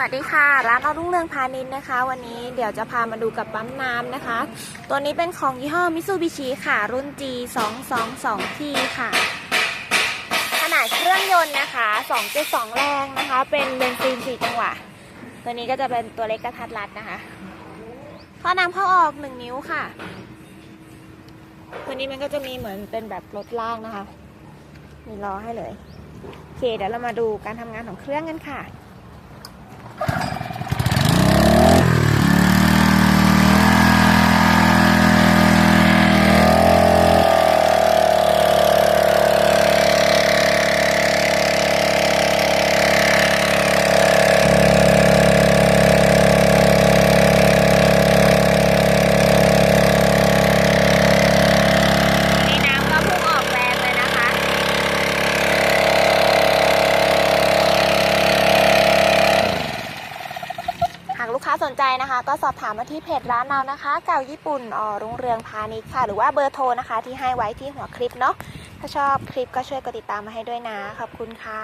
วัสดีค่ะ ร้านเอารุ่งเรืองพาณิชย์นะคะ วันนี้เดี๋ยวจะพามาดูกับปั๊มน้ำนะคะ ตัวนี้เป็นของยี่ห้อมิ t ูบิชิค่ะ รุ่น G 2 2 2 T ค่ะ ขนาดเครื่องยนต์นะคะ 2.2 แรงนะคะ เป็นเบนซิน4จังหวะ ตัวนี้ก็จะเป็นตัวเล็กกระทัดรัดนะคะท่อน้ำเข้าออก 1 นิ้วค่ะ ตัวนี้มันก็จะมีเหมือนเป็นแบบรถล่างนะคะ มีล้อให้เลย โอเค เดี๋ยวเรามาดูการทำงานของเครื่องกันค่ะ นี่น้ำก็พุ่งออกแรงเลยนะคะ หากลู กค้าสนใจนะคะ ก็สอบถามมาที่เพจร้านเรานะคะ เก่าญี่ปุ่นออรุ่งเรืองพาณิชย์ค่ะ หรือว่าเบอร์โทรนะคะ ที่ให้ไว้ที่หัวคลิปเนาะถ้าชอบคลิปก็ช่วยกดติดตามมาให้ด้วยนะ ขอบคุณค่ะ